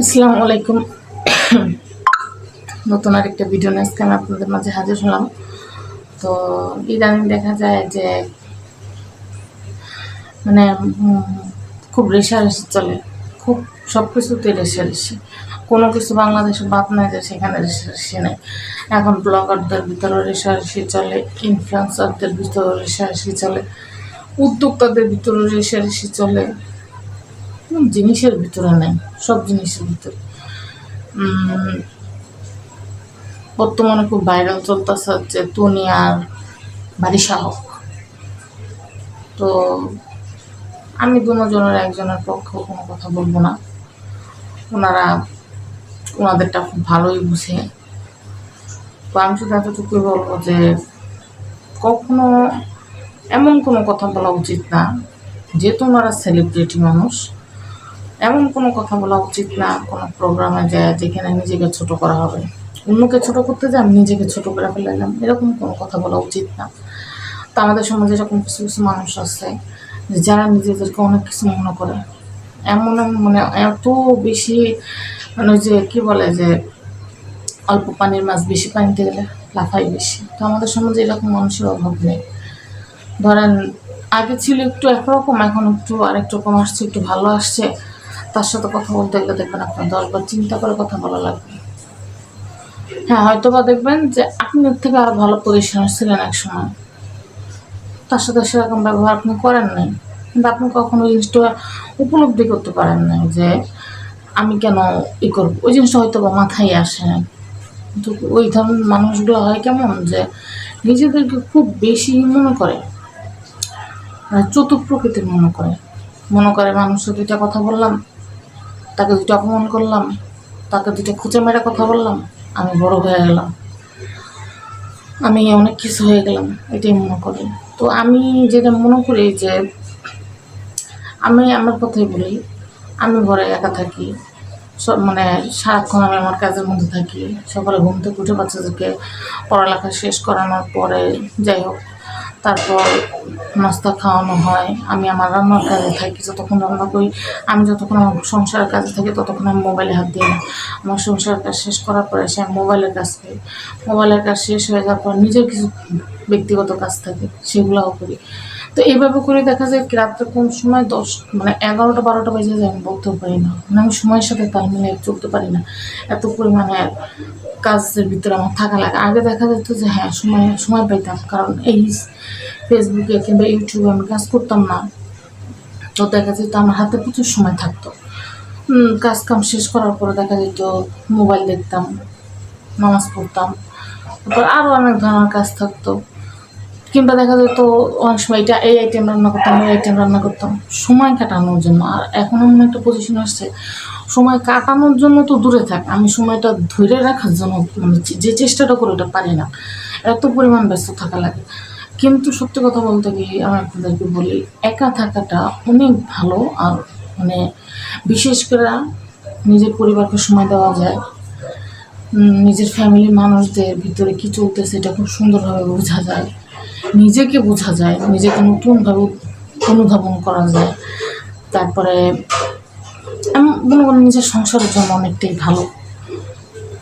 আসসালামু আলাইকুম। নতুন আরেকটা ভিডিও নিয়ে আজকে আমি আপনাদের মাঝে হাজির হলাম। তো ইদানিং দেখা যায় যে মানে খুব রেশারেশি চলে। খুব সব কিছুতে রেশারেশি। কোনো কিছু বাংলাদেশে বাদ নাই যে সেখানে রেশারেশি নেই। এখন ব্লগারদের ভিতরে রেশারেশি চলে ইনফ্লুয়েন্সারদের ভিতরে রেশারেশি চলে, উদ্যোক্তাদের ভিতরে রেশারেশি চলে। জিনিসের ভিতরে নেই, সব জিনিসের ভিতরে। বর্তমানে খুব ভাইরাল চলতেছে হচ্ছে তুনি আর বাড়ি শাহক তো আমি দুজনের একজনের পক্ষে কোনো কথা বলব না। ওনারা, ওনাদেরটা খুব ভালোই বুঝে। তো আমি শুধু এতটুকুই বলব যে কখনো এমন কোনো কথা বলা উচিত না। যেহেতু ওনারা সেলিব্রিটি মানুষ এমন কোনো কথা বলা উচিত না, কোনো প্রোগ্রামে যায় যেখানে নিজেকে ছোট করা হবে। অন্যকে ছোট করতে যে আমি নিজেকে ছোট করে ফেলাইলাম, এরকম কোনো কথা বলা উচিত না। তো আমাদের সমাজে এরকম কিছু কিছু মানুষ আছে, যারা নিজেদেরকে অনেক কিছু মনে করে। এমন মানে এত বেশি মানে যে কি বলে যে অল্প পানির মাছ বেশি পানিতে গেলে লাফাই বেশি। তো আমাদের সমাজে এরকম মানুষের অভাব নেই। ধরেন, আগে ছিল একটু একরকম, এখন একটু আরেকটু রকম আসছে, একটু ভালো আসছে। তার সাথে কথা বলতে গেলে দেখবেন আপনার দশবার চিন্তা করে কথা বলা লাগবে। হ্যাঁ হয়তো বা দেখবেন যে আপনি ওর থেকে আরও ভালো পজিশনে ছিলেন এক সময়। তার সাথে সেরকম ব্যবহার আপনি করেন নাই। কিন্তু আপনি কখনো জিনিসটা উপলব্ধি করতে পারেন না যে আমি কেন ই করব? ওই জিনিসটা হয়তো বা মাথায় আসে কিন্তু ওই ধরনের মানুষগুলো হয় কেমন যে নিজেদেরকে খুব বেশি মনে করে। মানে চতুর প্রকৃতির মনে করে। মনে করে মানুষের দুইটা কথা বললাম। তাকে দুটো অপমান করলাম, তাকে দুটো খুঁচে মেরে কথা বললাম, আমি বড় হয়ে গেলাম। আমি অনেক কিছু হয়ে গেলাম, এটাই মনে করি। তো আমি যেটা মনে করি যে, আমি আমার কথাই বলি, আমি ঘরে একা থাকি সব মানে সারাক্ষণ আমি আমার কাজের মধ্যে থাকি। সকালে ঘুম থেকে উঠে বাচ্চাদেরকে পড়ালেখা শেষ করানোর পরে যাই হোক তারপর নাস্তা খাওয়ানো হয়। আমি আমার রান্নার কাজে থাকি যতক্ষণ রান্না করি। আমি যতক্ষণ আমার সংসারের কাজে থাকি ততক্ষণ আমি মোবাইলে হাত দিই না। আমার সংসারের কাজ শেষ করার পরে সে আমি মোবাইলের কাজ করি। মোবাইলের কাজ শেষ হয়ে যাওয়ার পর নিজের কিছু ব্যক্তিগত কাজ থাকে, সেগুলোও করি। তো এইভাবে করে দেখা যায় রাত্রে কোন সময় দশ মানে এগারোটা, বারোটা বেজে যায়, আমি বলতেও পারি না। মানে আমি সময়ের সাথে তাল মিলিয়ে চলতে পারি না। এত পরিমাণে কাজের ভিতরে আমার থাকা লাগে। আগে দেখা যেত যে হ্যাঁ সময় সময় পাইতাম কারণ এই ফেসবুকে কিংবা ইউটিউবে আমি কাজ করতাম না। তো দেখা যেত আমার হাতে প্রচুর সময় থাকতো। কাজ কাম শেষ করার পরে দেখা যেত মোবাইল দেখতাম, নামাজ পড়তাম। তারপর আরও অনেক ধরনের কাজ থাকতো। কিংবা দেখা যেত অনেক সময় এটা এই আইটেম রান্না করতাম এই আইটেম রান্না করতাম। সময় কাটানোর জন্য। আর এখন এমন একটা পজিশন আসছে, সময় কাটানোর জন্য তো দূরে থাক। আমি সময়টা ধরে রাখার জন্য মানে যে- চেষ্টাটা করি ওটা পারি না। এত পরিমাণ ব্যস্ত থাকা লাগে। কিন্তু সত্যি কথা বলতে কি, আমি আপনাদেরকে বলি, একা থাকাটা অনেক ভালো। আর মানে বিশেষ করে নিজের পরিবারকে সময় দেওয়া যায়। নিজের ফ্যামিলির মানুষদের ভিতরে কি চলতেছে, এটা খুব সুন্দরভাবে বোঝা যায়। নিজেকে বোঝা যায়, নিজেকে নতুনভাবে অনুধাবন করা যায়। তারপরে আমি মনে করি নিজের সংসারের জন্য অনেকটাই ভালো।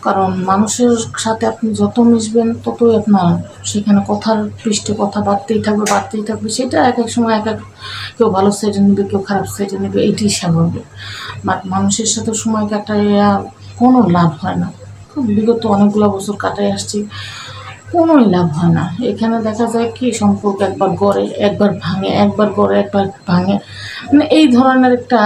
কারণ মানুষের সাথে আপনি যত মিশবেন, ততই আপনার সেখানে কথার পৃষ্ঠে কথা বাড়তেই থাকবে বাড়তেই থাকবে। সেটা এক এক সময় এক এক কেউ ভালো সাইডে নেবে, কেউ খারাপ সাইডে নেবে এইটাই স্বাভাবিক। মানুষের সাথে সময় কাটাইয়া কোনো লাভ হয় না। বিগত অনেকগুলো বছর কাটাই আসছি। কোনোই লাভ হয় না। এখানে দেখা যায় কি সম্পর্ক একবার গড়ে, একবার ভাঙে, একবার গড়ে, একবার ভাঙে। মানে এই ধরনের একটা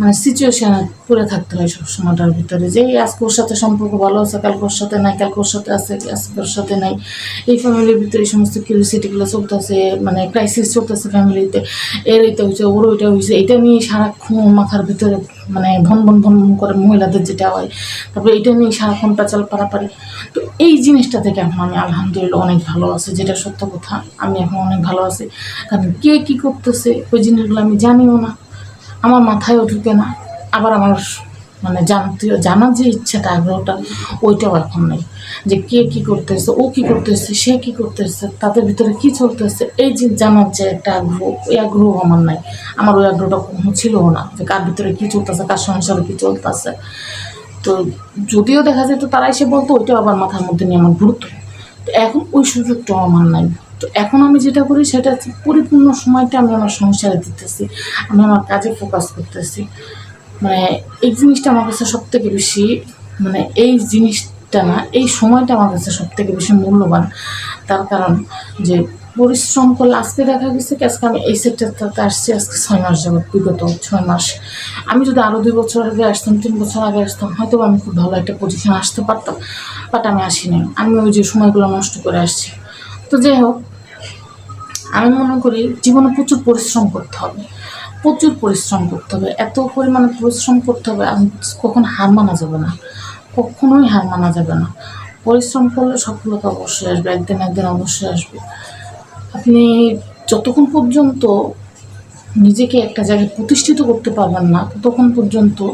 মানে সিচুয়েশনে পড়ে থাকতে হয় সব সময়টার ভিতরে যে আজকে ওর সাথে সম্পর্ক ভালো আছে, কালকে ওর সাথে নাই, কালকে ওর সাথে আছে, আজকে ওর সাথে নাই। এই ফ্যামিলির ভিতরে এই সমস্ত কিউরিসিটিগুলো চলতেছে মানে ক্রাইসিস চলতেছে ফ্যামিলিতে এর এইটা হয়েছে ওর ওইটা হয়েছে এটা নিয়ে সারাক্ষণ মাথার ভিতরে মানে ভন ভন ভন ভন করে মহিলাদের যেটা হয়, তারপরে এটা নিয়ে সারাক্ষণ পেঁচাল পারাপারি। তো এই জিনিসটা থেকে এখন আমি আলহামদুলিল্লাহ অনেক ভালো আছি, যেটা সত্য কথা। আমি এখন অনেক ভালো আছি। কারণ কে কী করতেছে, ওই জিনিসগুলো আমি জানিও না। আমার মাথায়ও ঢুকে না। আবার আমার মানে জানতে জানার যে ইচ্ছাটা, আগ্রহটা ওইটাও এখন নেই। যে কে কি করতেছে, ও কি করতেছে, সে কি করতেছে, তাদের ভিতরে কি চলতেছে, এই যে জানার যে একটা আগ্রহ, ওই আগ্রহ আমার নাই। আমার ওই আগ্রহটা কখনো ছিল না যে কার ভিতরে কী চলতেছে, কার সংসারে কী চলতেছে। তো যদিও দেখা যেত তারা এসে বলতো, ওইটাও আবার মাথার মধ্যে নিয়ে আমার গুরুত্ব তো এখন ওই সুযোগটাও আমার নাই। তো এখন আমি যেটা করি সেটা হচ্ছে পরিপূর্ণ সময়টা আমি আমার সংসারে দিতেছি, আমি আমার কাজে ফোকাস করতেছি। মানে এই জিনিসটা আমার কাছে সব থেকে বেশি মানে এই জিনিসটা না, এই সময়টা আমার কাছে সব থেকে বেশি মূল্যবান। তার কারণ যে পরিশ্রম করলে আজকে দেখা গেছে কি, আজকে আমি এই সেক্টরটাতে আসছি, আজকে ছয় মাস যাবত বিগত ছয় মাস। আমি যদি আরও দুই বছর আগে আসতাম, তিন বছর আগে আসতাম হয়তো আমি খুব ভালো একটা পজিশন আসতে পারতাম বাট আমি আসিনি। আমি ওই যে সময়গুলো নষ্ট করে আসছি। তো যাই হোক আমি মনে করি জীবনে প্রচুর পরিশ্রম করতে হবে। প্রচুর পরিশ্রম করতে হবে। এত পরিমাণে পরিশ্রম করতে হবে আর কখন হার মানা যাবে না? কখনোই হার মানা যাবে না। পরিশ্রম করলে সফলতা অবশ্যই আসবে, একদিন একদিন অবশ্যই আসবে। আপনি যতক্ষণ পর্যন্ত নিজেকে একটা জায়গায় প্রতিষ্ঠিত করতে পারবেন না, ততক্ষণ পর্যন্ত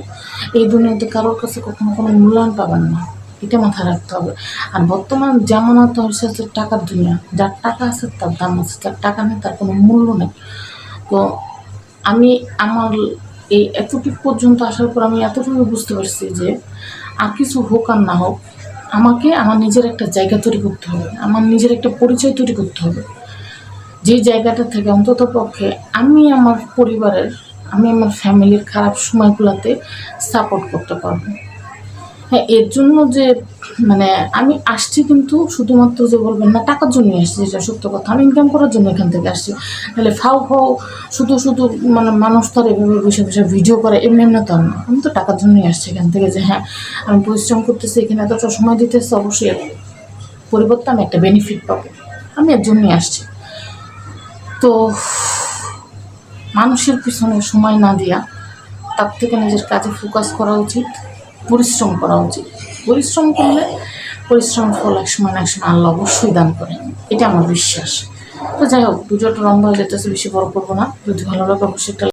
এই দুনিয়াতে কারোর কাছে কখনো কোনো মূল্যায়ন পাবেন না। এটা মাথায় রাখতে হবে। আর বর্তমান জামানা তো হচ্ছে টাকার দুনিয়া। যার টাকা আছে, তার দাম আছে, যার টাকা নেই, তার কোনো মূল্য নেই। তো আমি আমার এই এতটুকু পর্যন্ত আসার পর আমি এতটুকু বুঝতে পারছি যে আর কিছু হোক আর না হোক, আমাকে আমার নিজের একটা জায়গা তৈরি করতে হবে। আমার নিজের একটা পরিচয় তৈরি করতে হবে। যে জায়গাটা থেকে অন্তত পক্ষে আমি আমার পরিবারের, আমি আমার ফ্যামিলির খারাপ সময়গুলোতে সাপোর্ট করতে পারব। হ্যাঁ এর জন্য যে মানে আমি আসছি কিন্তু শুধুমাত্র যে বলবেন না, টাকার জন্যই আসছি, যেটা সত্য কথা। আমি ইনকাম করার জন্য এখান থেকে আসছি। তাহলে ফাও ফাও, শুধু শুধু মানে মানুষ তো আর এভাবে বসে বসে ভিডিও করে, এমনি এমনি তো না। আমি তো টাকার জন্যই আসছি এখান থেকে যে হ্যাঁ আমি পরিশ্রম করতেছি, এখানে এতটা সময় দিতেছি, অবশ্যই পরিবর্তে আমি একটা বেনিফিট পাবো। আমি এর জন্যই আসছি। তো, মানুষের পিছনে সময় না দেওয়া তার থেকে নিজের কাজে ফোকাস করা উচিত। পরিশ্রম করা উচিত। পরিশ্রম করলে পরিশ্রম ফল এক সময় এক সময় আল্লাহ অবশ্যই দান করে এটা আমার বিশ্বাস। তো যাই হোক পুজোটা লম্বা হয়ে যেতেছে, বেশি বড় করব না। যদি ভালো লাগে অবশ্যই